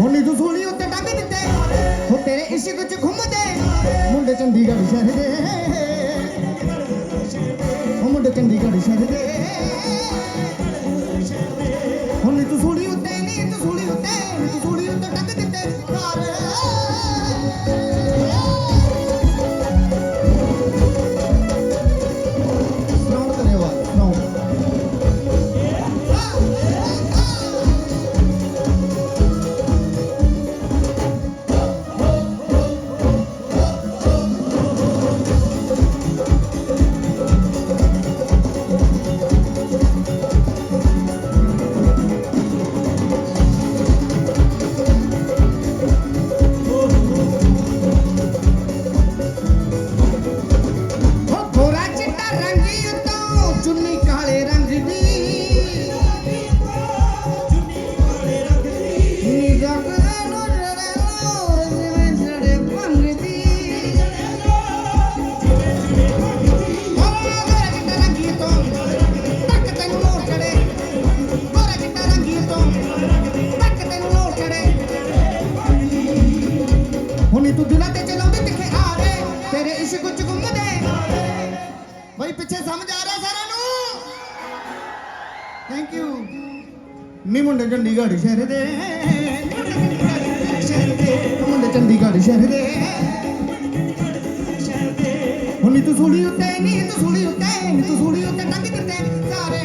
ਹੁਣੀ ਤੂੰ ਸੋਣੀ ਉੱਤੇ ਡੰਗ ਦਿੱਤੇ ਹੋ ਤੇਰੇ ਇਸ਼ਕ ਚ ਘੁੰਮਦੇ। ਮੁੰਡੇ ਚੰਡੀਗੜ੍ਹ ਸ਼ਹਿਰ ਦੇ। ਉਹ ਮੁੰਡੇ ਚੰਡੀਗੜ੍ਹ ਸ਼ਹਿਰ ਦੇ। ਚ ਘੁੰਮਦੇ। ਬਈ ਪਿੱਛੇ ਸਮਝ ਆ ਰਿਹਾ ਸਾਰਿਆਂ ਥੈਂਕ ਯੂ ਨੀ ਮੁੰਡੇ ਚੰਡੀਗੜ੍ਹ ਸ਼ਹਿਰ ਦੇ। ਮੁੰਡੇ ਚੰਡੀਗੜ੍ਹ ਸ਼ਹਿਰ ਦੇ। ਹੁਣੀ ਤੂੰ ਸੂਲੀ ਉੱਤੇ, ਨੀ ਤੂੰ ਸੂਲੀ ਉੱਤੇ, ਨੀ ਤੂੰ ਸੂਲੀ ਉੱਤੇ ਟੰਗ ਦਿੱਤੇ ਸਾਰੇ।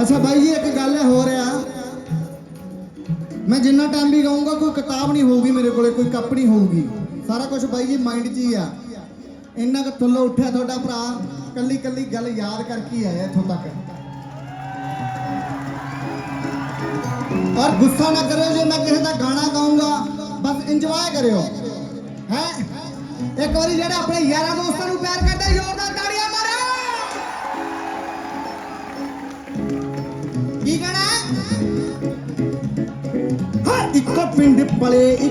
ਅੱਛਾ ਬਾਈ ਜੀ, ਇੱਕ ਗੱਲ ਹੈ ਹੋ ਰਿਹਾ ਮੈਂ ਜਿੰਨਾ ਟਾਈਮ ਵੀ ਗਾਉਂਗਾ ਕੋਈ ਕਿਤਾਬ ਨਹੀਂ ਹੋਊਗੀ ਮੇਰੇ ਕੋਲੇ, ਕੋਈ ਕੱਪ ਨਹੀਂ ਹੋਊਗੀ। ਸਾਰਾ ਕੁਝ ਬਾਈ ਜੀ ਮਾਈਂਡ 'ਚ ਹੀ ਆ। ਇੰਨਾ ਕੁ ਥੱਲੋਂ ਉੱਠਿਆ ਤੁਹਾਡਾ ਭਰਾ, ਕੱਲੀ ਕੱਲੀ ਗੱਲ ਯਾਦ ਕਰਕੇ ਹੀ ਆਇਆ ਇੱਥੋਂ ਤੱਕ। ਔਰ ਗੁੱਸਾ ਨਾ ਕਰਿਓ ਜੇ ਮੈਂ ਕਿਸੇ ਦਾ ਗਾਣਾ ਗਾਉਂਗਾ ਬਸ ਇੰਜੋਏ ਕਰਿਓ। ਹੈ? ਇੱਕ ਵਾਰੀ ਜਿਹੜਾ ਆਪਣੇ ਯਾਰਾਂ ਦੋਸਤਾਂ ਨੂੰ ਪਿਆਰ ਕਰਦਾ ਜ਼ੋਰਦਾਰ ਪਿੰਡ ਪਲੇ ਇੱਕ